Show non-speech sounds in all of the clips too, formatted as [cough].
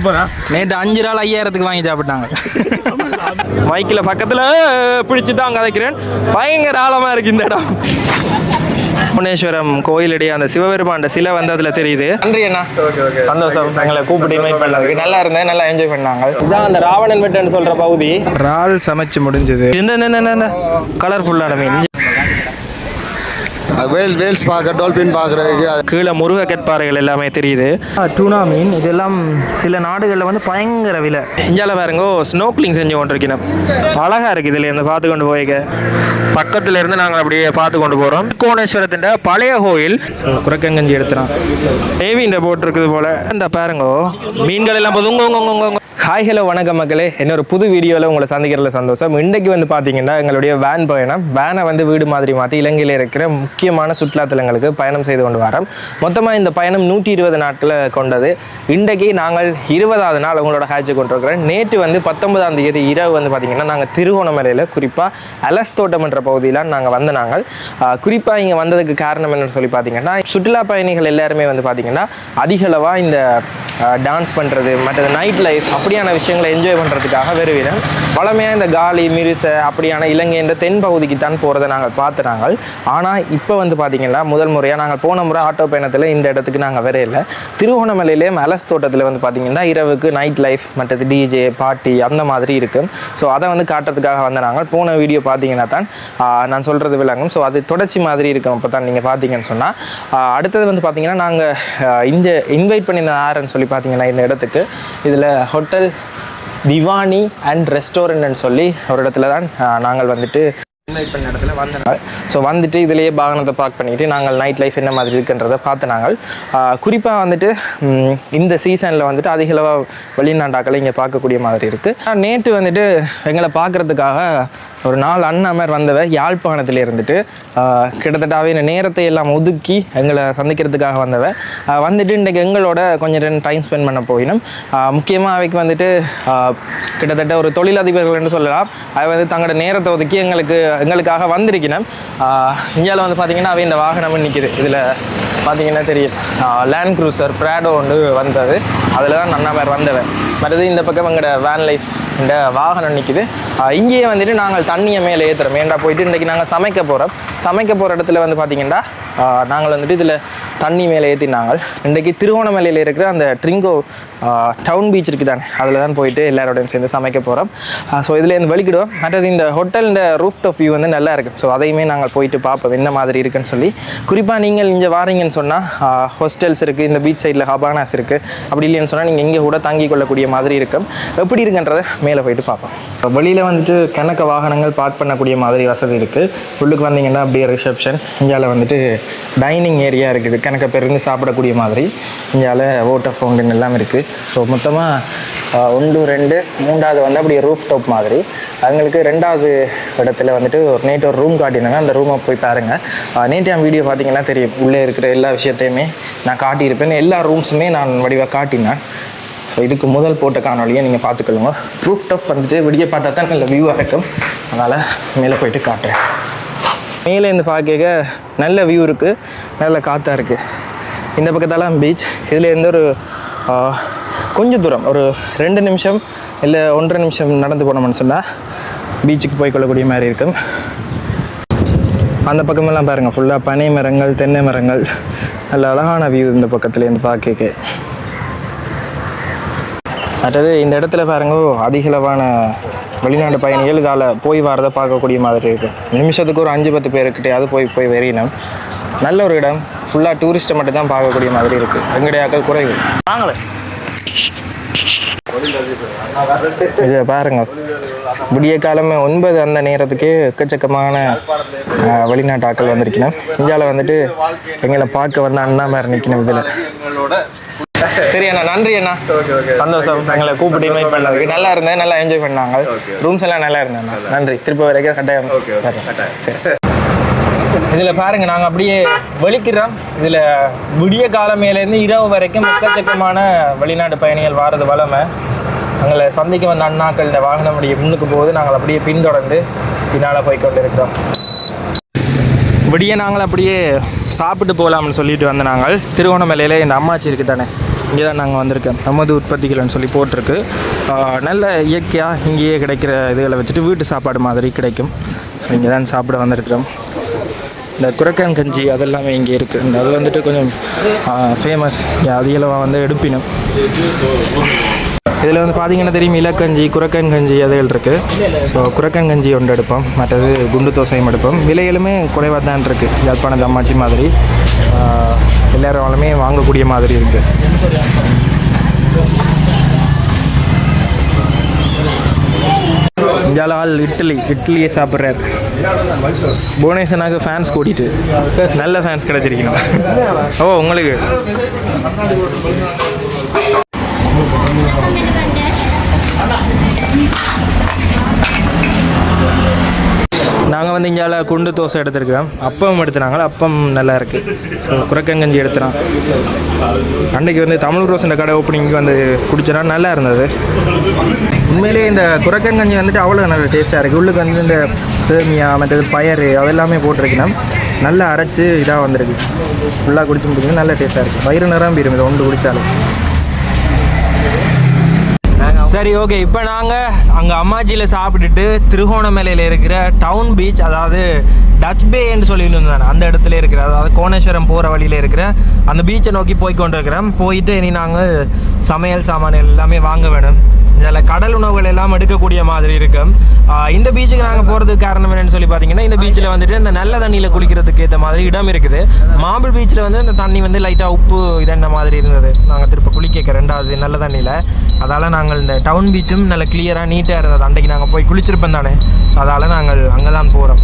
சூப்பரா. நேற்று அஞ்சு நாள் ஐயாயிரத்துக்கு வாங்கி சாப்பிட்டாங்க. மைக்கில் பக்கத்தில் பிடிச்சி தான் கதைக்கிறேன். பயங்கர ஆழமாக இருக்கு இந்த இடம். புவனேஸ்வரம் கோயிலுடைய அந்த சிவபெருமான் சிலை வந்து அதில் தெரியுது. நன்றி அண்ணா. சந்தோஷம். எங்களை கூப்பிட்டு இன்வைட் பண்ணதுக்கு. நல்லா இருந்தேன் நல்லா என்ஜாய் பண்ணாங்க. இதான் அந்த ராவணன் வெட்டுன்னு சொல்ற பகுதி. இறால் சமைச்சு முடிஞ்சது. இந்த இந்த இந்த கலர்ஃபுல்லான மீன். வேல் வேல்ஸ் பார்க்க டால்பின் பார்க்குறதுக்கு கீழே முருக கற்பாறைகள் எல்லாமே தெரியுது. டூனா மீன் இதெல்லாம் சில நாடுகளில் வந்து பயங்கர விலை. இந்தியாவில் பாருங்க ஸ்னோக்லிங் செஞ்சு கொண்டிருக்கணும் அழகா இருக்கு இதுல இருந்து பார்த்து கொண்டு போய்க்க. பக்கத்துல இருந்து நாங்கள் அப்படியே பார்த்து கொண்டு போறோம். கோணேஸ்வரத்தின் பழைய கோயில். குரக்கங்கஞ்சி எடுத்துறோம். தேவி இந்த போட் இருக்குது போல. இந்த பாருங்க மீன்கள் எல்லாம் பொதுங்க ஹாய் ஹலோ வணக்கம் மக்களே. இன்னொரு புது வீடியோவில் உங்களை சந்திக்கிறதுல சந்தோஷம். இன்றைக்கு வந்து பார்த்தீங்கன்னா எங்களுடைய வேன் பயணம். வேனை வந்து வீடு மாதிரி மாற்றி இலங்கையில் இருக்கிற முக்கியமான சுற்றுலாத்தலங்களுக்கு பயணம் செய்து கொண்டு வரோம். மொத்தமாக இந்த பயணம் நூற்றி இருபது நாட்களை கொண்டது. இன்றைக்கு நாங்கள் இருபதாவது நாள் உங்களோட ஹேட்சை கொண்டிருக்கிறோம். நேற்று வந்து பத்தொன்பதாம் தேதி இரவு வந்து பார்த்திங்கன்னா நாங்கள் திருகோணமலையில் குறிப்பாக அலஸ் தோட்டம் என்ற பகுதியில் நாங்கள் வந்த நாங்கள் குறிப்பாக இங்கே வந்ததுக்கு காரணம் என்னன்னு சொல்லி பார்த்தீங்கன்னா சுற்றுலா பயணிகள் எல்லாருமே வந்து பார்த்திங்கன்னா அதிகளவாக இந்த டான்ஸ் பண்ணுறது மற்றது நைட் லைஃப் அப்படியான விஷயங்களை என்ஜாய் பண்ணுறதுக்காக வருவினம் வளமையாக இந்த காலி மிரிசை அப்படியான இலங்கை இந்த தென் பகுதிக்கு தான் போகிறத நாங்கள். பார்த்துனாங்க ஆனால் இப்போ வந்து பார்த்தீங்கன்னா முதல் முறையாக நாங்கள் போன முறை ஆட்டோ பயணத்தில் இந்த இடத்துக்கு நாங்கள் வரையில. திருவோணமலையிலே மலஸ் தோட்டத்தில் வந்து பார்த்தீங்கன்னா இரவுக்கு நைட் லைஃப் மற்றது டிஜே பாட்டி அந்த மாதிரி இருக்கும் ஸோ அதை வந்து காட்டுறதுக்காக வந்த நாங்கள் போன வீடியோ பார்த்தீங்கன்னா தான் நான் சொல்கிறது விளங்கும். ஸோ அது தொடர்ச்சி மாதிரி இருக்கும். அப்போ தான் நீங்கள் பார்த்தீங்கன்னு சொன்னால் அடுத்தது வந்து பார்த்தீங்கன்னா நாங்கள் இந்த இன்வைட் பண்ணியிருந்த யாருன்னு சொல்லி பார்த்தீங்கன்னா இந்த இடத்துக்கு இதில் ஹோட்டல் திவானி அண்ட் ரெஸ்டாரண்ட்னு சொல்லி ஒரு இடத்துல தான் நாங்கள் வந்துட்டு இடத்துல வந்தனால ஸோ வந்துட்டு இதுலேயே வாகனத்தை பார்க் பண்ணிட்டு நாங்கள் நைட் லைஃப் என்ன மாதிரி இருக்குன்றதை பார்த்து நாங்கள் குறிப்பாக வந்துட்டு இந்த சீசனில் வந்துட்டு அதிகளவாக வெளிநாட்டாக்களை இங்கே பார்க்கக்கூடிய மாதிரி இருக்குது நேற்று வந்துட்டு எங்களை பார்க்குறதுக்காக ஒரு நாலு அண்ணாமர் வந்தவ யாழ்ப்பாணத்தில் இருந்துட்டு கிட்டத்தட்ட அவைய நேரத்தை எல்லாம் ஒதுக்கி எங்களை சந்திக்கிறதுக்காக வந்தவ வந்துட்டு இன்றைக்கு எங்களோட கொஞ்சம் ரெண்டு டைம் ஸ்பெண்ட் பண்ண போயினும். முக்கியமாக அவைக்கு வந்துட்டு கிட்டத்தட்ட ஒரு தொழிலதிபர்கள்னு சொல்லலாம். அவை வந்து தங்களோட நேரத்தை ஒதுக்கி எங்களுக்கு எங்களுக்காக வந்திருக்கிறேன் இந்தியாவில் வந்து பார்த்தீங்கன்னா அவை இந்த வாகனம் நிற்கிது இதில் பார்த்தீங்கன்னா தெரியும். லேண்ட் க்ரூசர் ப்ராடோ ஒன்று வந்தது. அதில் தான் நான் பேர் வந்தவன். மற்றது இந்த பக்கம் எங்களோட வேன் லைஃப் இந்த வாகனம் நிற்கிது இங்கேயே வந்துட்டு நாங்கள் தண்ணியை மேலே ஏற்றுறோம் ஏன்டா போயிட்டு இன்றைக்கி நாங்கள் சமைக்க போகிறோம் சமைக்க போகிற இடத்துல வந்து பார்த்தீங்கன்னா நாங்கள் வந்துட்டு இதில் தண்ணி மேலே ஏற்றினாங்க இன்றைக்கி திருவோணமலையில் இருக்கிற அந்த ட்ரிங்கோ டவுன் பீச் இருக்குதானே அதில் தான் போயிட்டு எல்லாரோடையும் சேர்ந்து சமைக்க போகிறோம் ஸோ இதில் இருந்து வலிக்கிடுவோம் மற்றது இந்த ஹோட்டலில் ரூஃப் டாப் வியூ வந்து நல்லா இருக்கும் ஸோ அதையுமே நாங்கள் போயிட்டு பார்ப்போம். என்ன மாதிரி இருக்குன்னு சொல்லி. குறிப்பாக நீங்கள் இங்கே வாரீங்கன்னு சொன்னால் ஹோஸ்டல்ஸ் இருக்குது இந்த பீச் சைடில் ஹபானாஸ் இருக்குது அப்படி இல்லைன்னு சொன்னால் நீங்கள் இங்கே கூட தாங்கிக் கொள்ளக்கூடிய மாதிரி இருக்கும். எப்படி இருக்குன்றதை மேலே போயிட்டு பார்ப்போம். வெளியில் வந்துட்டு கணக்க வாகனங்கள் பார்க் பண்ணக்கூடிய மாதிரி வசதி இருக்குது உள்ளுக்கு வந்தீங்கன்னா அப்படியே ரிசப்ஷன் இந்தியாவில் வந்துட்டு டைனிங் ஏரியா இருக்குது. கணக்க பேர் இருந்து சாப்பிடக்கூடிய மாதிரி. இந்தியாவில் ஓட்டர் ஃபவுண்டன் எல்லாம் இருக்குது ஸோ மொத்தமாக ஒன்று ரெண்டு மூன்றாவது வந்து அப்படியே ரூஃப் டாப் மாதிரி. அவங்களுக்கு ரெண்டாவது இடத்துல வந்துட்டு ஒரு நேற்று ஒரு ரூம் காட்டினாங்க. அந்த ரூமை போய் பாருங்கள் நேற்று என் வீடியோ பார்த்தீங்கன்னா தெரியும். உள்ளே இருக்கிற எல்லா விஷயத்தையுமே நான் காட்டியிருப்பேன். எல்லா ரூம்ஸுமே நான் வடிவாக காட்டினேன். ஸோ இதுக்கு முதல் போட்ட காணொலியை நீங்கள் பார்த்துக்கொள்ளுங்க. ரூஃப் டாப் வந்துட்டு விடிய பார்த்தா தான் நல்ல வியூவாக இருக்கும். அதனால் மேலே போயிட்டு காட்டுறேன். மேலே இருந்து பார்க்க நல்ல வியூ இருக்குது நல்ல காற்றா இருக்குது இந்த பக்கத்தாலாம் பீச் இதில் இருந்து ஒரு கொஞ்சம் தூரம் ஒரு ரெண்டு நிமிஷம் இல்லை ஒன்றரை நிமிஷம் நடந்து போனோம்னு சொன்னால் பீச்சுக்கு போய் கொள்ளக்கூடிய மாதிரி இருக்கும். அந்த பக்கமெல்லாம் பாருங்கள் ஃபுல்லாக பனை மரங்கள் தென்னை மரங்கள். நல்ல அழகான வியூ இந்த பக்கத்துலேருந்து பார்க்க மற்றது இந்த இடத்துல பாருங்க அதிகளவான வெளிநாட்டு பயணிகள் இதால் போய் வரதை பார்க்கக்கூடிய மாதிரி இருக்கும் நிமிஷத்துக்கு ஒரு அஞ்சு பத்து பேருக்கிட்டையாவது போய் போய் வெறியணும் நல்ல ஒரு இடம். ஃபுல்லாக டூரிஸ்ட்டை மட்டும் தான் பார்க்கக்கூடிய மாதிரி இருக்குது எங்கடையாக்கள் குறைவு. வாங்களே. இதை பாருங்க. விடிய காலமே ஒன்பது அந்த நேரத்துக்கே எக்கச்சக்கமான வெளிநாட்டு ஆட்கள் வந்திருக்கணும் இந்தியாவில் வந்துட்டு எங்களை பார்க்க வந்த அண்ணா மாதிரி நிற்கணும் இதில். சரி அண்ணா நன்றி அண்ணா. சந்தோஷம். எங்களை கூப்பிட்டு இன்வைட் பண்ணதுக்கு. நல்லா இருந்தேன். நல்லா என்ஜாய் பண்ணாங்க. ரூம்ஸ் எல்லாம் நல்லா இருந்தேன். நன்றி. திருப்பி வரைக்கும் கட்டாயம். சரி. இதில் பாருங்க நாங்கள் அப்படியே வெளிக்கிறோம். இதில் விடிய காலமேலேருந்து இரவு வரைக்கும் எக்கச்சக்கமான வெளிநாட்டு பயணிகள் வாரது வளமை எங்களை சந்திக்க வந்த அண்ணாக்கள் இந்த வாகனம் அப்படியே முன்னுக்கு போகுது. நாங்கள் அப்படியே பின்தொடர்ந்து பின்னால் போய் கொண்டு இருக்கிறோம் விடிய நாங்கள் அப்படியே சாப்பிட்டு போகலாம்னு சொல்லிட்டு வந்த நாங்கள். திருவோணமலையில் என் அம்மாச்சி இருக்கு தானே இங்கே தான் நாங்கள் வந்திருக்கோம். நமது உற்பத்திகள்னு சொல்லி போட்டிருக்கு. நல்ல இயற்கையாக இங்கேயே கிடைக்கிற இதுகளை வச்சுட்டு வீட்டு சாப்பாடு மாதிரி கிடைக்கும். ஸோ இங்கே தான் சாப்பிட வந்திருக்கிறோம். இந்த குரக்கன் கஞ்சி அதெல்லாமே இங்கே இருக்குது அது வந்துட்டு கொஞ்சம் ஃபேமஸ் அதிகளவாக வந்து எடுப்பினம். இதில் வந்து பார்த்தீங்கன்னா தெரியும் இலக்கஞ்சி குரக்கன் கஞ்சி அதுகள் இருக்குது ஸோ குரக்கன் கஞ்சி ஒன்று எடுப்போம். மற்றது குண்டு தோசையும் எடுப்போம். விலைகளுமே குறைவாக தான் இருக்குது யாழ்ப்பாணம் தம்மாச்சி மாதிரி. எல்லாராலுமே வாங்கக்கூடிய மாதிரி இருக்குது ஜலால் இட்லி இட்லியை சாப்பிட்றார். புவனேஸ்வனாக ஃபேன்ஸ் கூட்டிட்டு. நல்ல ஃபேன்ஸ் கிடச்சிருக்கணும். ஓ உங்களுக்கு? நாங்கள் வந்து இங்கே குண்டு தோசை எடுத்துருக்கோம் அப்பம் எடுத்துனாங்களா அப்பம் நல்லா இருக்குது குரக்கங்கஞ்சி எடுத்துனான் அன்றைக்கி வந்து தமிழ் ரோசன் கடை ஓப்பனிங்க்கு வந்து குடிச்சனா நல்லா இருந்தது. உண்மையிலே இந்த குரக்கங்கஞ்சி வந்துட்டு அவ்வளோ நல்ல டேஸ்ட்டாக இருக்குது உள்ளுக்கு வந்து இந்த சேமியா மற்றது பயறு அதெல்லாமே போட்டிருக்கணும். நல்லா அரைச்சி இதாக வந்திருக்கு. ஃபுல்லாக குடிச்சு முடிச்சு நல்ல டேஸ்ட்டாக இருக்குது வயிறு நிரம்பி இதை ஒன்று குடித்தாலும் சரி ஓகே இப்போ நாங்கள் அங்கே அம்மாச்சியில் சாப்பிட்டுட்டு திருகோணமலையில் இருக்கிற டவுன் பீச் அதாவது டச் பேன்னு சொல்லிட்டு இருந்தாங்க அந்த இடத்துல இருக்கிற அதாவது கோணேஸ்வரம் போகிற வழியில் இருக்கிற அந்த பீச்சை நோக்கி போய் கொண்டிருக்கிறோம். போயிட்டு இனி நாங்கள் சமையல் சாமான்கள் எல்லாமே வாங்க வேணும். இதில் கடல் உணவுகள் எல்லாம் எடுக்கக்கூடிய மாதிரி இருக்கும் இந்த பீச்சுக்கு நாங்கள் போகிறதுக்கு காரணம் என்னென்னு சொல்லி பார்த்தீங்கன்னா இந்த பீச்சில் வந்துட்டு இந்த நல்ல தண்ணியில் குளிக்கிறதுக்கு ஏற்ற மாதிரி இடம் இருக்குது. மாம்பிள் பீச்சில் வந்து இந்த தண்ணி வந்து லைட்டாக உப்பு இதென்ன மாதிரி இருந்தது? நாங்கள் திருப்ப குளிக்க ரெண்டாவது நல்ல தண்ணியில். அதால் நாங்கள் இந்த டவுன் பீச்சும் நல்ல கிளியராக நீட்டாக இருந்தது. அன்றைக்கு நாங்கள் போய் குளிச்சிருப்போம் தானே. அதால் நாங்கள் அங்கே தான் போகிறோம்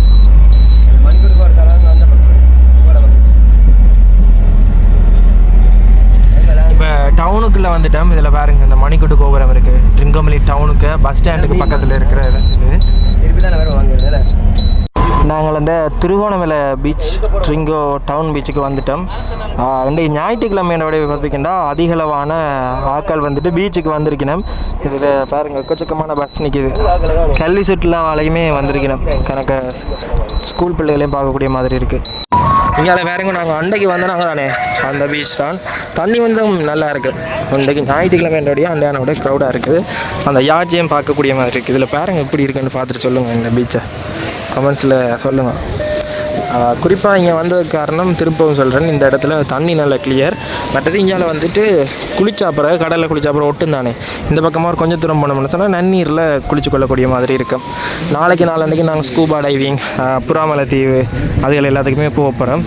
இப்போ டவுனுக்குள்ளே வந்துட்டோம். இதில் பாருங்க இந்த மணிக்கூட்டு கோபுரம் இருக்குது ட்ரிங்கமலி டவுனுக்கு பஸ் ஸ்டாண்டுக்கு பக்கத்தில் இருக்கிற இது. நாங்கள் அந்த திருகோணமலை பீச் ட்ரிங்கோ டவுன் பீச்சுக்கு வந்துட்டோம். ரெண்டு இன்றைக்கு ஞாயிற்றுக்கிழமையோட பார்த்திங்கன்னா அதிகளவான ஆட்கள் வந்துட்டு பீச்சுக்கு வந்திருக்கணும். இதில் பாருங்கள் எக்கச்சக்கமான பஸ் நிற்கிது கல்வி சுற்றுலாவாலையுமே வந்திருக்கணும். கணக்க ஸ்கூல் பிள்ளைகளையும் பார்க்கக்கூடிய மாதிரி இருக்குது இங்கே வேறங்க நாங்கள் அன்றைக்கு நாங்கள் தானே. அந்த பீச் தான். தண்ணி வந்து நல்லா இருக்குது இன்றைக்கு ஞாயிற்றுக்கிழமையோடய அந்த விட க்ரௌடாக இருக்குது. அந்த யாட்சியம் பார்க்கக்கூடிய மாதிரி இருக்குது இதில் பாருங்க எப்படி இருக்குன்னு பார்த்துட்டு சொல்லுங்கள் இந்த பீச்சை கமெண்ட்ஸில் சொல்லுங்கள் குறிப்பாக இங்கே வந்ததுக்கு காரணம் திரும்பவும் சொல்கிறேன் இந்த இடத்துல தண்ணி நல்லா கிளியர் மற்றது இங்கே வந்துட்டு குளிச்சாப்புறம் கடலில் குளிச்சாப்புறம் ஒட்டும் தானே. இந்த பக்கமாக ஒரு கொஞ்சம் தூரம் போனோம்னு சொன்னால் நன்னீரில் குளிச்சு கொள்ளக்கூடிய மாதிரி இருக்கும். நாளைக்கு நாளன்னைக்கு நாங்கள் ஸ்கூபா டைவிங் புறாமலை தீவு அதுகள் எல்லாத்துக்குமே போக போகிறோம்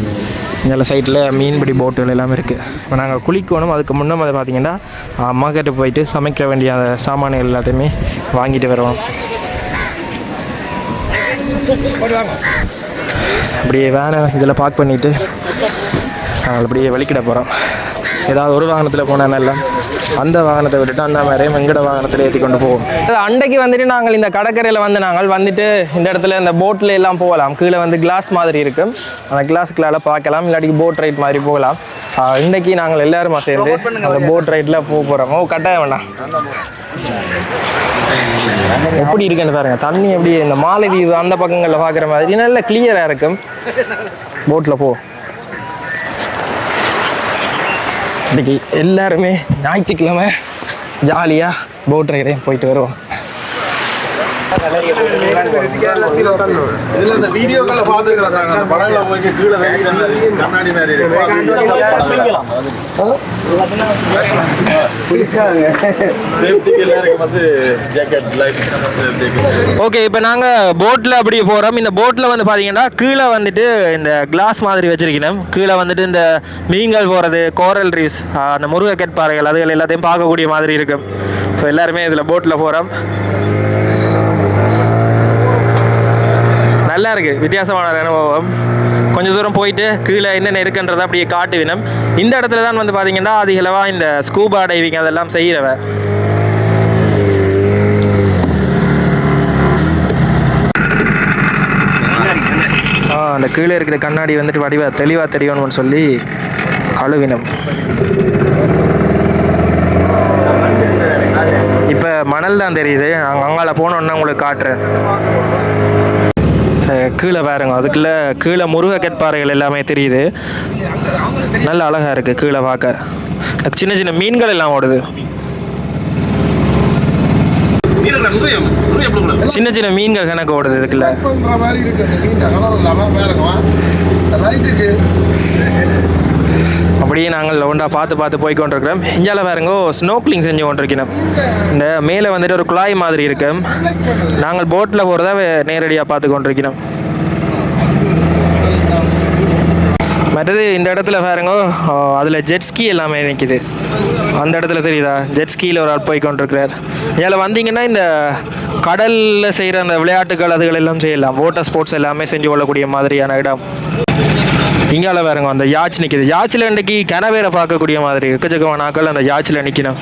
இங்கே சைட்டில் மீன்பிடி போட்டுகள் எல்லாமே இருக்குது இப்போ நாங்கள் குளிக்கணும். அதுக்கு முன்னே அதை பார்த்திங்கன்னா அம்மா போயிட்டு சமைக்க வேண்டிய அந்த சாமான்கள் எல்லாத்தையுமே வாங்கிட்டு வருவோம். அப்படியே வேனை இதில் பார்க் பண்ணிவிட்டு நாங்கள் அப்படியே வெளிக்கிட போகிறோம் ஏதாவது ஒரு வாகனத்தில் நல்லா அந்த வாகனத்தை விட்டுட்டு அந்த மாதிரி எங்கட வாகனத்தில் ஏற்றி கொண்டு போவோம். அன்றைக்கு வந்துட்டு நாங்கள் இந்த கடற்கரையில் வந்து நாங்கள் வந்துட்டு இந்த இடத்துல இந்த போட்டில் எல்லாம் போகலாம். கீழே வந்து கிளாஸ் மாதிரி இருக்கும் அந்த கிளாஸ்க்குள்ளால பார்க்கலாம். இல்லாட்டி போட் ரைட் மாதிரி போகலாம். ஆஹ் இன்னைக்கு நாங்கள் எல்லாருமா சேர்ந்து அந்த போட் ரைட்டில் போக போகிறோம் ஓ கட்டாயம் வேண்டாம் எப்படி இருக்குன்னு பாருங்க. தண்ணி எப்படி இந்த மாலதீவு அந்த பக்கங்களில் பார்க்குற மாதிரி நல்லா கிளியராக இருக்கும். போட்டில் போ. இன்னைக்கு எல்லாருமே ஞாயிற்றுக்கிழமை ஜாலியாக போட் ரைடே போயிட்டு வருவோம். இதுல இந்த வீடியோக்களை அந்த படங்களை போய் கீழே கண்ணாடி மாதிரி ஓகே இப்போ நாங்கள் போட்டில் அப்படி போகிறோம் இந்த போட்டில் வந்து பார்த்தீங்கன்னா கீழே வந்துட்டு இந்த கிளாஸ் மாதிரி வச்சிருக்கணும். கீழே வந்துட்டு இந்த மீன்கள் போகிறது கோரல் ரீஸ் அந்த முருகக்கெட் பாறைகள் அதுகள் எல்லாத்தையும் பார்க்கக்கூடிய மாதிரி இருக்கும். ஸோ எல்லாருமே இதில் போட்டில் போகிறோம் நல்லா இருக்குது வித்தியாசமான அனுபவம். கொஞ்சம் தூரம் போயிட்டு கீழே என்னென்ன இருக்குன்றதை அப்படியே காட்டுவினம் இந்த இடத்துல தான் வந்து பார்த்தீங்கன்னா அதிகளவாக இந்த ஸ்கூபா டைவிங் அதெல்லாம் செய்கிறவ ஆ அந்த கீழே இருக்கிற கண்ணாடி வந்துட்டு வடிவ தெளிவாக தெரியணும்னு சொல்லி கழுவினம். இப்போ மணல் தான் தெரியுது. நாங்கள் அங்கால போனோன்னா உங்களுக்கு காட்டுறேன். கீழே பாருங்க. அதுக்குள்ளே கீழே முருக கற்பாறைகள் எல்லாமே தெரியுது. நல்ல அழகாக இருக்குது கீழே பார்க்க. சின்ன சின்ன மீன்கள் எல்லாம் ஓடுது. சின்ன சின்ன மீன்கள் கணக்கு ஓடுது இதுக்குள்ள. மாதிரி இருக்கு. அப்படியே நாங்கள் ஒன்றா பார்த்து பார்த்து போய் கொண்டிருக்கிறோம் இஞ்சால பாருங்க ஸ்னோக்லிங் செஞ்சு கொண்டிருக்கிறோம். இந்த மேலே வந்துட்டு ஒரு குழாய் மாதிரி இருக்கு. நாங்கள் போட்டில் போகிறதா நேரடியாக பார்த்து கொண்டிருக்கிறோம். மற்றது இந்த இடத்துல பாருங்க அதில் ஜெட்ஸ்கி எல்லாமே நிற்கிது அந்த இடத்துல தெரியுதா? ஜெட்ஸ்கியில் ஒரு ஆள் போய் கொண்டிருக்கிறார் இதில் வந்தீங்கன்னா இந்த கடலில் செய்கிற அந்த விளையாட்டுகள் அதுகள் எல்லாம் செய்யலாம். வாட்டர் ஸ்போர்ட்ஸ் எல்லாமே செஞ்சு கொள்ளக்கூடிய மாதிரியான இடம். இங்கால பாருங்க அந்த யாச் நிற்கிது யாச்சில் இன்றைக்கி கனவேரை பார்க்கக்கூடிய மாதிரி எக்கச்சக்கமான ஆட்கள் அந்த யாச்சில் நிற்கணும்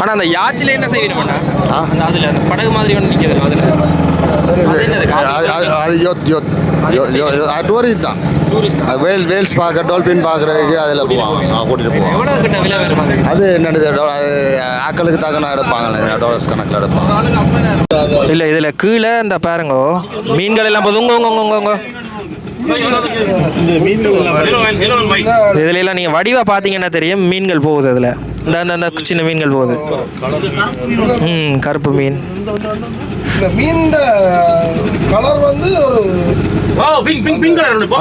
ஆனால் அந்த யாச்சில் என்ன செய்யணும்னா அந்த அதில் அந்த படகு மாதிரி ஒன்று நிற்கிது அதில். அது யோத் யோத் யோ- யோ- யோ- அது டூரிஸ்ட் தான். அது வேல் வேல்ஸ் பார்க்க டால்பின் பார்க்குறதுக்கு அதில் போவாங்க. கூட்டிகிட்டு போவாங்க. அது என்னது ஆக்களுக்கு தக்கன எடுப்பாங்க டாலர்ஸ் கணக்கில் எடுப்பாங்க. இல்லை இதில் கீழே இந்த பாருங்க மீன்கள் எல்லாம் உங்க உங்க உங்க. இதுல எல்லாம் நீங்கள் வடிவா பார்த்தீங்கன்னா தெரியும். மீன்கள் போகுது அதில் இந்த அந்த சின்ன மீன்கள் போகுது. ம் கருப்பு மீன். இந்த மீன் கலர் வந்து ஒரு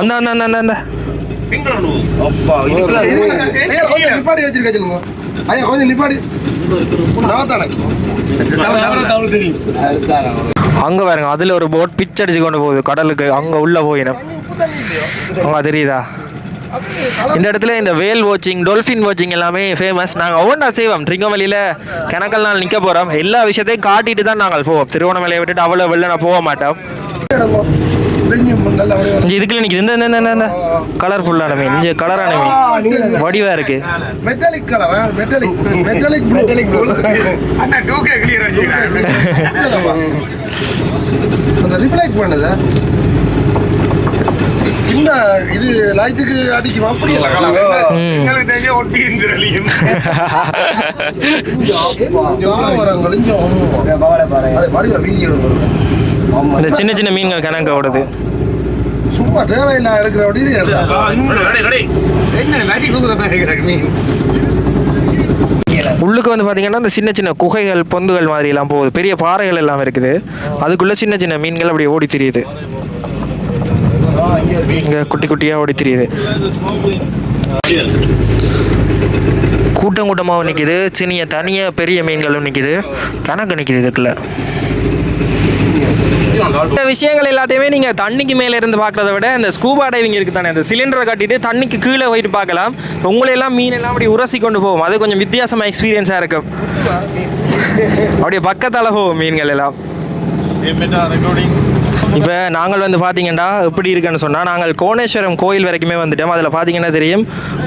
அந்த அந்த அந்த அந்த அந்த. ஐயா, கொஞ்சம் நிப்பாடி வச்சிருக்க சொல்லுங்க. ஐயா கொஞ்சம் நிப்பாடி நவத்தானே அங்கே பாருங்க அதில் ஒரு போட் பிச் அடிச்சு கொண்டு போகுது. கடலுக்கு அங்கே உள்ளே போயிடும். அங்கே தெரியுதா? இந்த இடத்துல இந்த வேல் வாட்சிங் டொல்ஃபின் வாட்சிங் எல்லாமே ஃபேமஸ் நாங்கள் ஒவ்வொன்றா செய்வோம். திருங்கமலையில் கணக்கல் நாள் நிற்க போகிறோம் எல்லா விஷயத்தையும் காட்டிட்டு தான் நாங்கள் போவோம். திருவண்ணாமலையை விட்டுட்டு அவ்வளோ வெளில நான் போக மாட்டோம். இதுக்குள்ள நிற்கிது இந்த இந்த கலர்ஃபுல்லான மீன் இங்கே கலரான மீன் வடிவாக இருக்குது மெட்டாலிக் கலரா மெட்டாலிக் மெட்டாலிக் மெட்டாலிக் அந்த ரிஃப்ளெக்ட் பண்ணுது இந்த இது லைட்டுக்கு அடிக்கும்? அப்படி இந்த சின்ன சின்ன மீன்கள் கணக்கு ஓடுது. சும்மா தேவையில்லை எடுக்கிற அப்படி உள்ளுக்கு வந்து பார்த்தீங்கன்னா இந்த சின்ன சின்ன குகைகள் பொந்துகள் மாதிரி எல்லாம் போகுது. பெரிய பாறைகள் எல்லாம் இருக்குது. அதுக்குள்ள சின்ன சின்ன மீன்கள் அப்படியே ஓடி தெரியுது. இங்கே குட்டி குட்டியாக ஓடி தெரியுது. கூட்டம் கூட்டமாக நிற்கிது சினிய தனியாக பெரிய மீன்களும் நிற்கிது கணக்கு நிற்கிது இதுக்குள்ள. இந்த விஷயங்கள் எல்லாத்தையுமே நீங்கள் தண்ணிக்கு மேலே இருந்து பார்க்குறத விட இந்த ஸ்கூபா டைவிங் இருக்குது தானே அந்த சிலிண்டரை கட்டிட்டு தண்ணிக்கு கீழே போயிட்டு பார்க்கலாம். உங்களை எல்லாம் மீன் எல்லாம் அப்படி உரசி கொண்டு போகும் அது கொஞ்சம் வித்தியாசமாக எக்ஸ்பீரியன்ஸாக இருக்கும். அப்படியே பக்கத்தால் போகும் மீன்கள் எல்லாம். இப்போ நாங்கள் வந்து பார்த்தீங்கன்னா எப்படி இருக்குன்னு சொன்னால் நாங்கள் கோணேஸ்வரம் கோயில் வரைக்குமே வந்துட்டோம். அதில் பார்த்தீங்கன்னா தெரியும்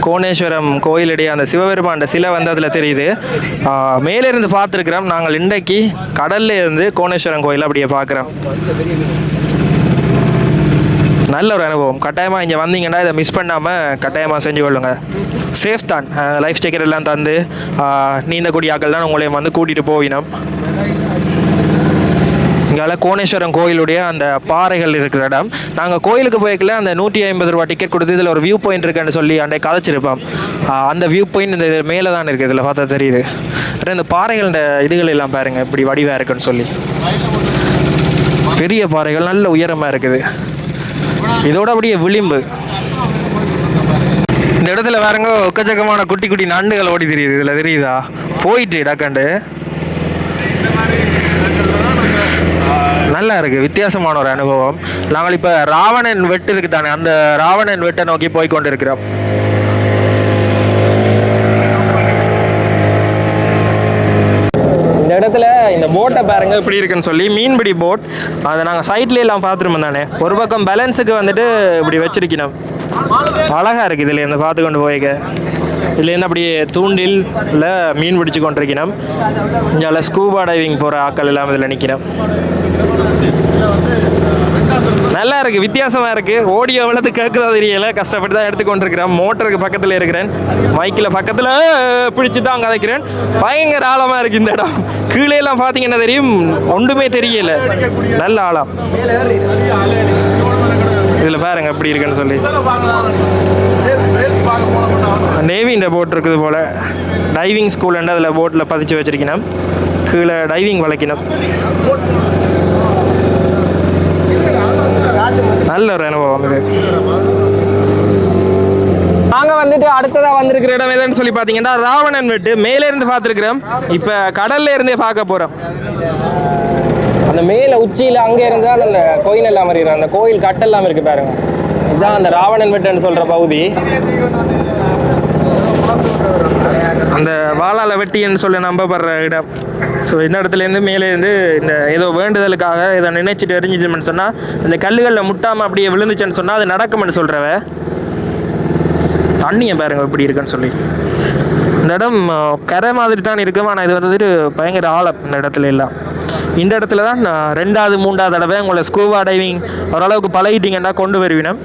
கோணேஸ்வரம் கோயிலுடைய அந்த சிவபெருமாண்ட சிலை வந்து அதில் தெரியுது. ஆஹ் மேலே இருந்து பார்த்துருக்குறோம். நாங்கள் இன்றைக்கு கடல்ல இருந்து கோணேஸ்வரம் கோயில் அப்படியே பார்க்குறோம். நல்ல ஒரு அனுபவம். கட்டாயமாக இங்கே வந்தீங்கன்னா இதை மிஸ் பண்ணாமல் கட்டாயமாக செஞ்சு கொள்ளுங்க. சேஃப் தான். லைஃப் ஜாக்கெட் எல்லாம் தந்து நீந்தக்கூடிய ஆக்கள் தான் உங்களையும் வந்து கூட்டிகிட்டு போவினோம். இங்கால கோணேஸ்வரம் கோயிலுடைய அந்த பாறைகள் இருக்கிற இடம். நாங்கள் கோயிலுக்கு போய்க்கல அந்த நூற்றி ஐம்பது ரூபா டிக்கெட் கொடுத்து இதில் ஒரு வியூ பாயிண்ட் இருக்குன்னு சொல்லி அண்டை கதைச்சிருப்போம். அந்த வியூ பாயிண்ட் இந்த மேலே தான் இருக்குது இதில் பார்த்தா தெரியுது. அப்புறம் இந்த பாறைகள் இந்த இதுகள் எல்லாம் பாருங்கள் இப்படி வடிவாக இருக்குன்னு சொல்லி. பெரிய பாறைகள் நல்ல உயரமாக இருக்குது. இதோட அப்படியே விளிம்பு. இந்த இடத்துல வேறங்க ஒக்கச்சக்கமான குட்டி குட்டி நண்டுகள் ஓடி தெரியுது இதில் தெரியுதா? போயிட்டு டக்காண்டு நல்லா இருக்கு வித்தியாசமான ஒரு அனுபவம். நாங்கள் இப்போ ராவணன் வெட்டு இருக்கு தானே அந்த ராவணன் வெட்டை நோக்கி போய் கொண்டிருக்கிறோம். இந்த இடத்துல இந்த போட்டை பாருங்க. இப்படி இருக்குன்னு சொல்லி மீன்பிடி போட் அதை நாங்கள் சைட்ல எல்லாம் பார்த்துருப்போம் தானே? ஒரு பக்கம் பேலன்ஸுக்கு வந்துட்டு இப்படி வச்சிருக்கணும். அழகா இருக்கு இதுல இந்த பார்த்து கொண்டு போய்க்க? இதுலேருந்து அப்படியே தூண்டில் மீன் பிடிச்சு கொண்டிருக்கணும் இங்கே ஸ்கூபா டைவிங் போகிற ஆட்கள் எல்லாம் இதில் நிற்கிறோம். நல்லா இருக்கு வித்தியாசமா இருக்கு. ஓடியோ எவ்வளவு கேட்குதோ தெரியல. கஷ்டப்பட்டு தான் எடுத்துக்கொண்டிருக்கிறேன் மோட்டருக்கு பக்கத்தில் இருக்கிறேன். மைக்கில் பக்கத்தில் பிடிச்சி தான் கதைக்கிறேன். பயங்கர ஆழமா இருக்கு இந்த இடம். கீழே எல்லாம் பார்த்தீங்கன்னா தெரியும்? ஒன்றுமே தெரியல. நல்ல ஆழம். இதில் பாருங்க எப்படி இருக்குன்னு சொல்லி. இந்த போட் இருக்குது போல். டைவிங் என்று அதில் போட்டில் பதிச்சு வச்சுருக்கணும். கீழே டைவிங் வளைக்கணும். நல்ல ஒரு அனுபவம் இது. நாங்கள் வந்துட்டு அடுத்ததாக வந்திருக்கிற இடம் எதுன்னு சொல்லி பார்த்தீங்கன்னா ராவணன் வெட்டு. மேலே இருந்து பார்த்துருக்குறோம் இப்போ கடல்ல இருந்தே பார்க்க போகிறோம் அந்த மேலே உச்சியில் அங்கே இருந்தால் அந்த கோயில் எல்லாம் வருகிறோம் அந்த கோயில் கட்டெல்லாம் இருக்கு பாருங்க. இதுதான் அந்த ராவணன் வெட்டுன்னு சொல்கிற பகுதி. அந்த வாளால வெட்டின்னு சொல்லி நம்பப்படுற இடம். ஸோ இந்த இடத்துலேருந்து மேலேருந்து இந்த ஏதோ வேண்டுதலுக்காக இதை நினைச்சிட்டு எரிஞ்சிச்சுன்னு சொன்னால் இந்த கல்லுகளில் முட்டாமல் அப்படியே விழுந்துச்சுன்னு சொன்னால் அது நடக்கும்னு சொல்கிறவ தண்ணியை பாருங்க எப்படி இருக்குன்னு சொல்லி. இந்த இடம் கரை மாதிரி தான் இருக்கும். ஆனால் இது வந்துட்டு பயங்கர ஆழம் இந்த இடத்துல எல்லாம். இந்த இடத்துல தான் நான் ரெண்டாவது மூன்றாவது தடவை உங்களை ஸ்கூபா டைவிங் ஓரளவுக்கு பழகிட்டீங்கன்னா கொண்டு வருவினம்.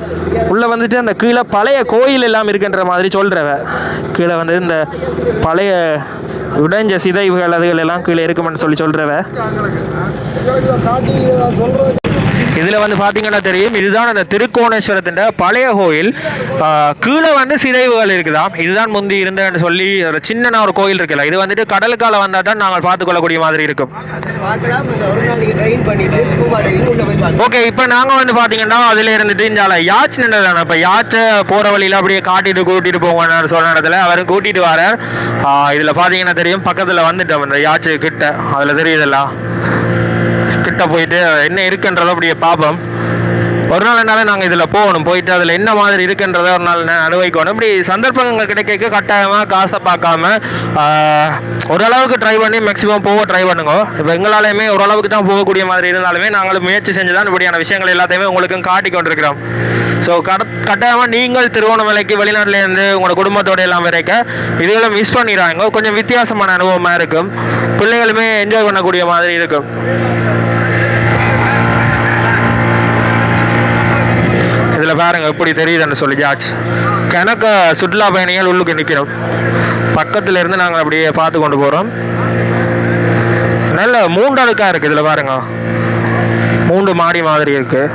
உள்ளே வந்துட்டு அந்த கீழே பழைய கோயில் எல்லாம் இருக்குன்ற மாதிரி சொல்கிறவ கீழே வந்து இந்த பழைய உடைஞ்ச சிதைவுகள் அதுகள் எல்லாம் கீழே இருக்குமென்னு சொல்லி சொல்கிறவ இதில் வந்து பார்த்தீங்கன்னா தெரியும் இதுதான் அந்த திருக்கோணேஸ்வரத்தின் பழைய கோயில். கீழே வந்து சிதைவுகள் இருக்குதாம் இதுதான் முந்தி இருந்தேன்னு சொல்லி ஒரு சின்ன ஒரு கோயில் இருக்குல்ல இது வந்துட்டு கடலுக்கால வந்தால் தான் நாங்கள் பார்த்துக்கொள்ளக்கூடிய மாதிரி இருக்கும். ஓகே இப்போ நாங்கள் வந்து பார்த்தீங்கன்னா அதில் இருந்துட்டு இந்த யாச் நின்றதானே இப்போ யாச்சை போகிற வழியில் அப்படியே காட்டிட்டு கூட்டிட்டு போங்கன்னு சொன்ன இடத்துல அவர் கூட்டிட்டு வரார். இதில் பார்த்தீங்கன்னா தெரியும் பக்கத்தில் வந்துட்டோம் இந்த யாச்சு கிட்ட. அதில் தெரியுதுல்ல? கிட்ட போயிட்டு என்ன இருக்குன்றதை அப்படியே பார்ப்போம். ஒரு நாள் என்னால் நாங்கள் இதில் போகணும். போயிட்டு அதில் என்ன மாதிரி இருக்குன்றதை ஒரு நாள் அனுபவிக்கணும். இப்படி சந்தர்ப்பங்கள் கிடைக்க கட்டாயமாக காசை பார்க்காம ஓரளவுக்கு ட்ரை பண்ணி மேக்ஸிமம் போக ட்ரை பண்ணுங்க. இப்போ எங்களாலையுமே ஓரளவுக்கு தான் போகக்கூடிய மாதிரி இருந்தாலுமே நாங்களும் முயற்சி செஞ்சு தான் இப்படியான விஷயங்கள் எல்லாத்தையுமே உங்களுக்கும் காட்டி கொண்டிருக்கிறோம். ஸோ கட கட்டாயமாக நீங்கள் திருவோணமலைக்கு வெளிநாட்டிலேருந்து உங்களோட குடும்பத்தோடு எல்லாம் வரைக்க இதுகளை மிஸ் பண்ணிடுறாங்க கொஞ்சம் வித்தியாசமான அனுபவமாக இருக்கும். பிள்ளைகளுமே என்ஜாய் பண்ணக்கூடிய மாதிரி இருக்கும். இதில் பாருங்கள் எப்படி தெரியுதுன்னு சொல்லி ஜார்ஜ் கணக்க சுற்றுலா பயணிகள் உள்ளுக்கு நிற்கிறோம். பக்கத்தில் இருந்து நாங்கள் அப்படியே பார்த்து கொண்டு போகிறோம் நல்ல மூன்று அடுக்கா இருக்குது இதில் பாருங்க. மூன்று மாடி மாதிரி இருக்குது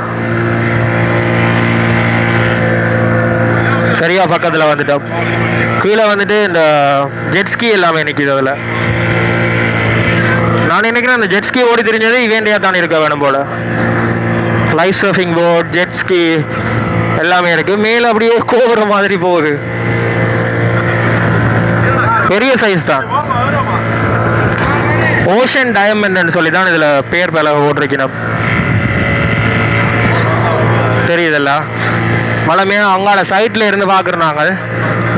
சரியா பக்கத்தில் வந்துட்டோம். கீழே வந்துட்டு இந்த ஜெட்ஸ்கி எல்லாமே நிற்கிது அதில். நான் நினைக்கிறேன் அந்த ஜெட்ஸ்கி ஓடி தெரிஞ்சது இவேண்டியா தான் இருக்க வேணும் போல். Life surfing board jet ski எல்லாமே இருக்கு. மேலே அப்படியே கோபுரம் மாதிரி போகுது. பெரிய சைஸ் தான். ஓஷன் டயமண்ட்னு சொல்லி தான் இதில் பேர் பல போட்டிருக்கணும். தெரியுதல்ல? மலமே அங்கால சைட்டில் இருந்து பார்க்குறோம் நாங்கள்.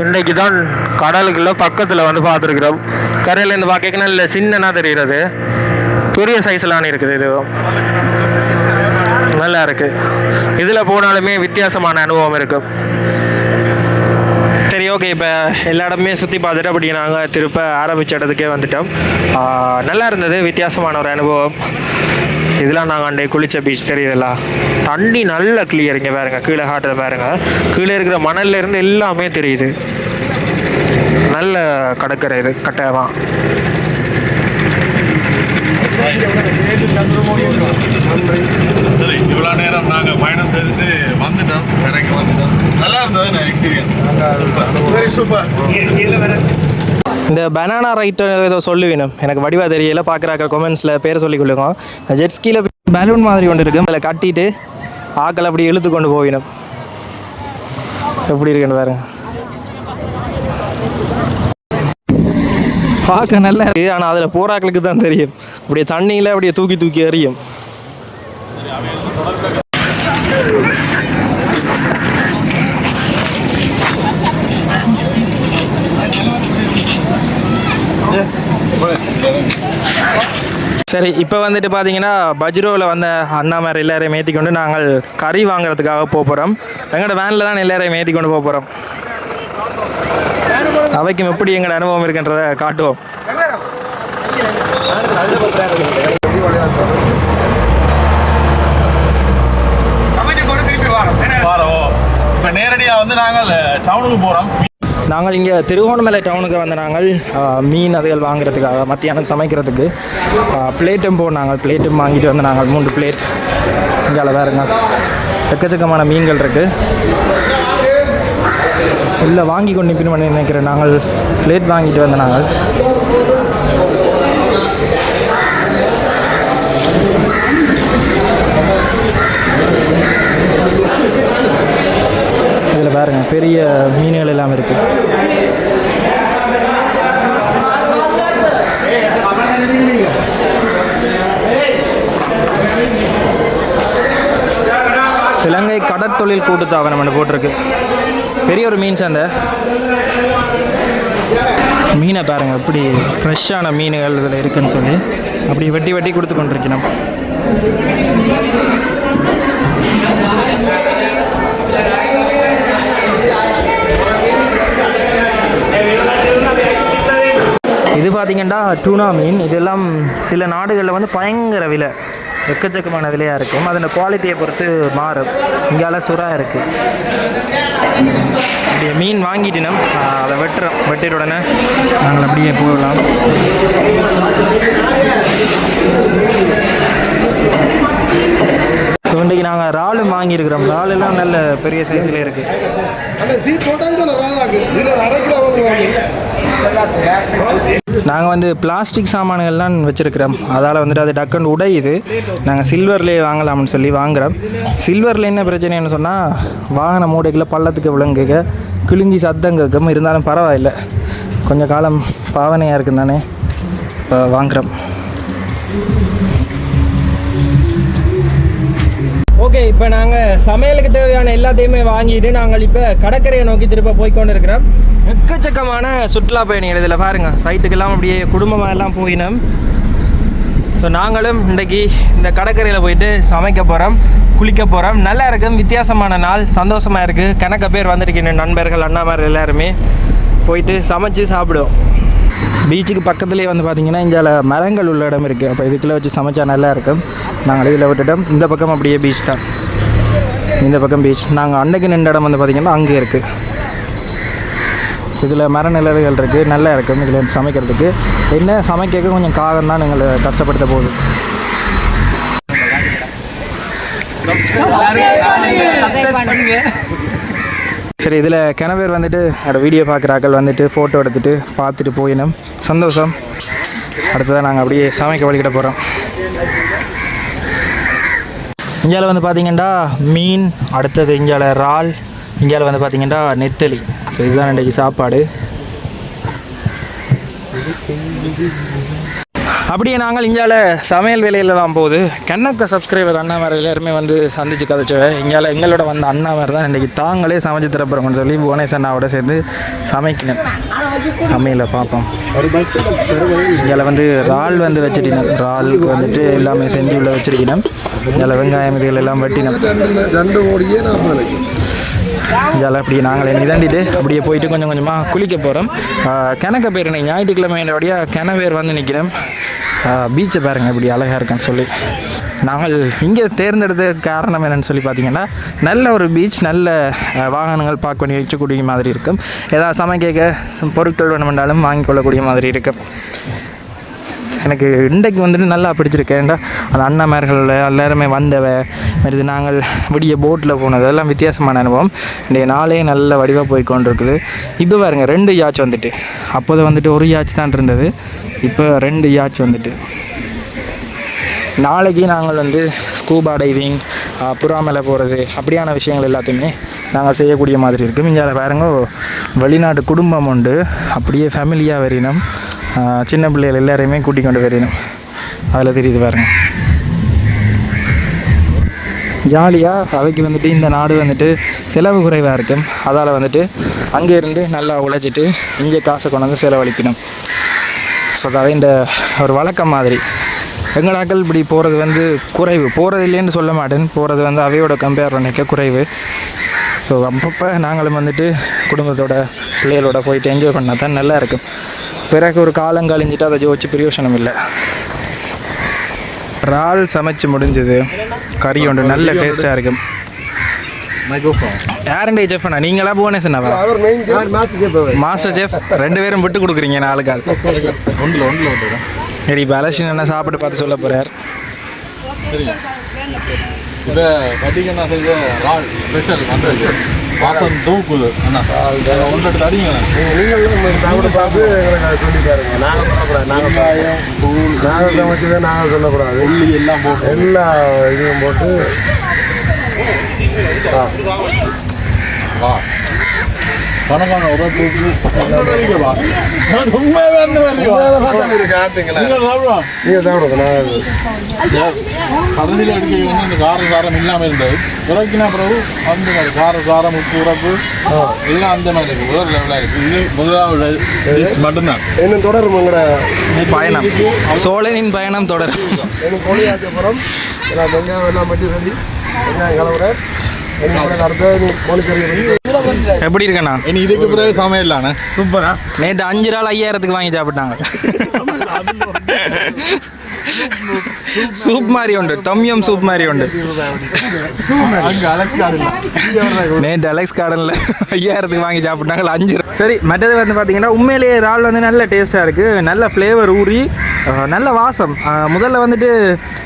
இன்றைக்கு தான் கடலுக்குள்ள பக்கத்தில் வந்து பார்த்துருக்குறோம். கரையிலேருந்து பார்க்க இல்லை சின்னனா தெரிகிறது. பெரிய சைஸ்லான்னு இருக்குது இது. நல்லா இருக்கு இதில் போனாலுமே வித்தியாசமான அனுபவம் இருக்கும் சரி ஓகே இப்போ எல்லா இடமே சுற்றி பார்த்துட்டு அப்படி நாங்கள் திருப்ப ஆரம்பித்த இடத்துக்கே வந்துட்டோம் நல்லா இருந்தது. வித்தியாசமான ஒரு அனுபவம். இதெல்லாம் நாங்கள் அண்டை குளிச்ச பீச் தெரியுதுல்ல? தண்ணி நல்ல கிளியர் இங்கே பாருங்க. கீழே காட்டுறது பாருங்க. கீழே இருக்கிற மணல்ல இருந்து எல்லாமே தெரியுது. நல்ல கடற்கரை இது கட்டாயமாக சரி நேரம் நாங்கள் பயணம் செய்துட்டு வந்துட்டோம். கரைக்கு வந்துட்டோம். நல்லா இருந்தது எக்ஸ்பீரியன்ஸ் வெரி சூப்பர். இந்த பனானா ரைட்டு ஏதோ சொல்லுவேணும் எனக்கு வடிவா தெரியல. பார்க்குறாக்க கொமெண்ட்ஸில் பேரை சொல்லி கொள்ளுங்க. ஜெட் ஸ்கீல பலூன் மாதிரி ஒன்று இருக்கு. அதில் கட்டிட்டு ஆக்கள் அப்படி இழுத்து கொண்டு போவினும். எப்படி இருக்குன்னு பாருங்க. பார்க்க நல்லா இருக்கு. ஆனால் அதில் போராக்களுக்கு தான் தெரியும். அப்படியே தண்ணியில் அப்படியே தூக்கி தூக்கி எறியும். சரி இப்போ வந்துட்டு பார்த்தீங்கன்னா பஜ்ரோவில் வந்த அண்ணாமார் எல்லாரையும் ஏற்றி கொண்டு நாங்கள் கறி வாங்குறதுக்காக போகிறோம் எங்களோட வேனில் தான் எல்லாரையும் ஏற்றி கொண்டு போகிறோம் அவைக்கும் எப்படி எங்களோட அனுபவம் இருக்குன்றதை காட்டுவோம். வாரம். இப்போ நேரடியாக வந்து நாங்கள் டவுனுக்கு போகிறோம் நாங்கள் இங்கே திருகோணமலை டவுனுக்கு வந்து நாங்கள் மீன் அதுகள் வாங்குறதுக்காக மத்தியானம் சமைக்கிறதுக்கு பிளேட்டும் நாங்கள் பிளேட்டும் வாங்கிட்டு வந்து நாங்கள் மூன்று பிளேட் இங்கே பாருங்க எக்கச்சக்கமான மீன்கள் இருக்குது இல்லை வாங்கி கொண்டு பின் பண்ணி நினைக்கிறேன். நாங்கள் பிளேட் வாங்கிட்டு வந்த நாங்கள் இதில் பாருங்க பெரிய மீன்கள் எல்லாம் இருக்குது இலங்கை கடற்தொழில் கூட்டுத்தாபனம் என்று போட்டிருக்கு. பெரிய ஒரு மீன் சந்தை. மீனை பாருங்க எப்படி ஃப்ரெஷ்ஷான மீன்கள் இதில் இருக்குன்னு சொல்லி. அப்படி வெட்டி வெட்டி கொடுத்து கொண்டிருக்கணும் இது பார்த்திங்கன்னா டூனா மீன் இதெல்லாம் சில நாடுகளில் வந்து பயங்கர விலை எக்கச்சக்கமான விலையாக இருக்கும் அதோட குவாலிட்டியை பொறுத்து மாறும். இங்கால சுறா இருக்குது அப்படியே மீன் வாங்கிட்டினோம் அதை வெட்டுறோம். வெட்டிட உடனே நாங்கள் அப்படியே போகலாம். ஸோ இன்றைக்கி நாங்கள் இறாலும் வாங்கியிருக்கிறோம். இறால் எல்லாம் நல்ல பெரிய சைஸில் இருக்குது நாங்கள் வந்து பிளாஸ்டிக் சாமான்கள்லாம் வச்சுருக்கிறோம். அதால் வந்துட்டு அது டக்குன்னு உடையுது. நாங்கள் சில்வர்லேயே வாங்கலாம்னு சொல்லி வாங்குறோம். சில்வரில் என்ன பிரச்சனைன்னு சொன்னால் வாகன மூடைக்குள்ள பள்ளத்துக்கு விளங்குக கிழிஞ்சி சத்தம் கேட்கும் இருந்தாலும் பரவாயில்லை. கொஞ்சம் காலம் பாவனையாக இருக்குன்னு தானே இப்போ ஓகே இப்போ நாங்கள் சமையலுக்கு தேவையான எல்லாத்தையுமே வாங்கிட்டு நாங்கள் இப்போ கடற்கரையை நோக்கி திரும்ப போய்க்கொண்டு இருக்கிறோம் எக்கச்சக்கமான சுற்றுலா பயணிகள் இதில் பாருங்கள் சைட்டுக்கெல்லாம் அப்படியே குடும்பமாக எல்லாம் போயினோம். ஸோ நாங்களும் இன்றைக்கி இந்த கடற்கரையில் போயிட்டு சமைக்க போகிறோம் குளிக்க போகிறோம் நல்லா இருக்கும். வித்தியாசமான நாள். சந்தோஷமாக இருக்குது கணக்க பேர் வந்திருக்கீங்க நண்பர்கள் அண்ணாமார் எல்லாருமே. போயிட்டு சமைச்சு சாப்பிடுவோம். பீச்சுக்கு பக்கத்துலேயே வந்து பார்த்திங்கன்னா இங்கே மரங்கள் உள்ள இடம் இருக்குது அப்போ இதுக்குள்ளே வச்சு சமைச்சா நல்லா இருக்கும். நாங்கள் இதில் விட்டுட்டோம். இந்த பக்கம் அப்படியே பீச் தான். இந்த பக்கம் பீச் நாங்கள் அன்னைக்கு நின்ற இடம் வந்து பார்த்திங்கன்னா அங்கே இருக்குது இதில் மர நிழல்கள் இருக்குது நல்லா இருக்கும் இதில் வந்து சமைக்கிறதுக்கு. என்ன சமைக்க கொஞ்சம் காகம் தான் எங்களை கஷ்டப்படுத்த போகுது. சரி இதில் கிணவர் வந்துட்டு அதோட வீடியோ பார்க்குறாக்கள் வந்துட்டு ஃபோட்டோ எடுத்துகிட்டு பார்த்துட்டு போயினோம். சந்தோஷம். அடுத்ததான் நாங்கள் அப்படியே சமைக்க வழிகிட போகிறோம் இந்தியாவில் வந்து பார்த்தீங்கன்னா மீன் அடுத்தது இந்தியாவில் இறால் இந்தியாவில் வந்து பார்த்தீங்கன்னா நெத்தலி. ஸோ இதுதான் இன்றைக்கு சாப்பாடு. அப்படியே நாங்கள் இங்கால சமையல் வேலையில் தான் போகுது. கண்ணக்க சப்ஸ்கிரைபர் அண்ணாமார் எல்லாருமே வந்து சந்திச்சு கதைச்சவ இங்கால எங்களோட வந்த அண்ணாமார் தான் இன்றைக்கி தாங்களே சமைச்சு தரப்போகிறோம்னு சொல்லி புவனேஷ் அண்ணாவோட சேர்ந்து சமைக்கணும். சமையலை பார்ப்போம். இதில் வந்து இறால் வந்து வச்சிட்டினோம். இறாலுக்கு வந்துட்டு எல்லாமே செஞ்சு உள்ள வச்சிருக்கணும். இதில் வெங்காயம் இதுகள் எல்லாம் வெட்டினோம். ரெண்டு அப்படி அப்படியே நாங்கள் நிதாண்டிட்டு அப்படியே போயிட்டு கொஞ்சம் கொஞ்சமாக குளிக்க போகிறோம் கிணக்க பேர் ஞாயிற்றுக்கிழமையோடைய கிண பேர் வந்து நிற்கிறேன் பீச்சை பாருங்கள் இப்படி அழகாக இருக்குன்னு சொல்லி. நாங்கள் இங்கே தேர்ந்தெடுத்த காரணம் என்னென்னு சொல்லி பார்த்தீங்கன்னா நல்ல ஒரு பீச் நல்ல வாகனங்கள் பார்க் பண்ணி வச்சக்கூடிய மாதிரி இருக்கும். ஏதாவது சமைக்க சம் பொருட்கள் வேணுமென்றாலும் வாங்கிக்கொள்ளக்கூடிய மாதிரி இருக்கும். எனக்கு இன்றைக்கு வந்துட்டு நல்லா பிடிச்சிருக்கு. ஏன்டா அந்த அண்ணாமார்கள் எல்லாருமே வந்தவ மறுது நாங்கள் விடிய போட்டில் போனது அதெல்லாம் வித்தியாசமான அனுபவம். இன்றைய நாளே நல்ல வடிவாக போய் கொண்டிருக்குது. இப்போ பாருங்கள் ரெண்டு யாச் வந்துட்டு. அப்போது வந்துட்டு ஒரு யாச் தான் இருந்தது. இப்போ ரெண்டு யாட்ச் வந்துட்டு. நாளைக்கு நாங்கள் வந்து ஸ்கூபா டைவிங் புறா மேலே போகிறது அப்படியான விஷயங்கள் எல்லாத்தையுமே நாங்கள் செய்யக்கூடிய மாதிரி இருக்கும் இங்கே பாருங்க வெளிநாட்டு குடும்பம் உண்டு. அப்படியே ஃபேமிலியாக வரினோம் சின்ன பிள்ளைகள் எல்லாரையுமே கூட்டிக் கொண்டு வரினோம் அதில் தெரியுது பாருங்க. ஜாலியாக அவைக்கு வந்துட்டு இந்த நாடு வந்துட்டு செலவு குறைவாக இருக்கும். அதால் வந்துட்டு அங்கே இருந்து நல்லா உழைச்சிட்டு இங்கே காசை கொண்டு வந்து செலவழிக்கணும். ஸோ அதாவது இந்த ஒரு வழக்கம் மாதிரி. எங்களாக்கள் இப்படி போகிறது வந்து குறைவு. போகிறது இல்லைன்னு சொல்ல மாட்டேன். போகிறது வந்து அவையோட கம்பேர் பண்ணிக்க குறைவு. ஸோ அப்பப்போ நாங்களும் வந்துட்டு குடும்பத்தோட பிள்ளைகளோட போயிட்டு என்ஜாய் பண்ணால் தான் நல்லா இருக்கும். பிறகு ஒரு காலம் கழிஞ்சிட்டு அதை ஜோதிச்சு பிரயோசனம் இல்லை. இறால் சமைச்சு முடிஞ்சது. கறி ஒன்று நல்ல டேஸ்ட்டாக இருக்கும். யாருண்டே செஃப் அண்ணா நீங்களா புவனேசனாவா அவர் main master chef master chef ரெண்டு பேரும் விட்டு கொடுக்குறீங்க நாலு கால் ஒன்றில் ஒன்றில் ஒன்று சரி இப்போ அலசின் என்ன சாப்பிட்டு பார்த்து சொல்ல போகிறார் சரிங்க. இப்போ பார்த்தீங்கன்னா செய்த ரால் ஸ்பெஷல் வந்தது வாசம் தூக்குது. அண்ணா ஒன்று எடுத்து அடிங்க. நீங்கள் சாப்பிட பார்த்து எங்களுக்கு அதை சொல்லி பாருங்க. நாங்கள் சொல்லக்கூடாது நாங்கள் தூள் நாங்கள் சமைச்சதை நாங்கள் சொல்லக்கூடாது. உள்ளி எல்லாம் போட்டு. எல்லா இதையும் போட்டு கணக்கான உரத்துக்கு வா உண்மையாகவே அந்த மாதிரி கடலில் அடிக்க வந்து இந்த கார சாரம் இல்லாமல் இருந்தது இறக்கினா பிறகு அந்த மாதிரி கார சாரம் உப்பு உரப்பு எல்லாம் அந்த மாதிரி இருக்குது முதல் லெவலாக இருக்குது இது முதலாவது மட்டும்தான் இன்னும் தொடரும். உங்களோட பயணம் சோழனின் பயணம் தொடரும் எனக்கு வெங்காயம் எல்லாம் மட்டும் ரெடி. வெங்காயம் கலவுற அடுத்த கோழிக்கறி எப்படி இருக்கண்ணா? இனி இதுக்கு பிறகு சமையலாண்ணே சூப்பரா. நேற்று அஞ்சு நாள் ஐயாயிரத்துக்கு வாங்கி சாப்பிட்டாங்க. [laughs] [laughs] சூப் மாதிரி உண்டு. தொம்யம் சூப் மாதிரி உண்டு. அங்கே அலக்காடு நேற்று அலெக்ஸ் கார்டனில் ஐயாயிரத்துக்கு வாங்கி சாப்பிட்டாங்க அஞ்சு சரி மற்றது வந்து பார்த்தீங்கன்னா உண்மையிலேயே இறால் வந்து நல்ல டேஸ்ட்டாக இருக்குது நல்ல ஃப்ளேவர் ஊறி நல்ல வாசம். முதல்ல வந்துட்டு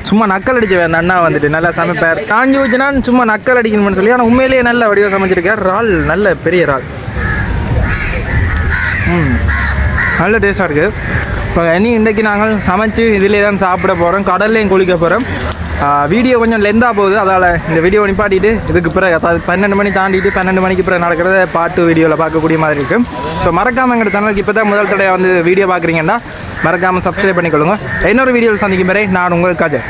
சும்மா நக்கல் அடிச்ச அந்த அண்ணா வந்துட்டு நல்லா சமைப்பார். காஞ்சி வச்சுனா சும்மா நக்கல் அடிக்கணும்னு சொல்லி ஆனால் உண்மையிலேயே நல்ல வடிவாக சமைச்சிருக்கார். இறால் நல்ல பெரிய இறால். ம். நல்ல டேஸ்ட்டாக இருக்குது இப்போ இனி இன்றைக்கி நாங்கள் சமைச்சு இதிலே தான் சாப்பிட போகிறோம் கடல்லையும் குளிக்க போகிறோம் வீடியோ கொஞ்சம் லெந்தாக போகுது. அதால் இந்த வீடியோ நிப்பாட்டிட்டு இதுக்கு பிறகு அதாவது பன்னெண்டு மணி தாண்டிட்டு பன்னெண்டு மணிக்கு பிறகு நடக்கிறத பாட்டு வீடியோவில் பார்க்கக்கூடிய மாதிரி இருக்கும் ஸோ மறக்காமல் எங்கள் சேனலுக்கு இப்போ தான் முதல் தடையாக வந்து வீடியோ பார்க்குறீங்கன்னா மறக்காமல் சப்ஸ்கிரைப் பண்ணிக்கொள்ளுங்க. இன்னொரு வீடியோவில் சந்திக்கும் வரை நான் உங்களுக்காக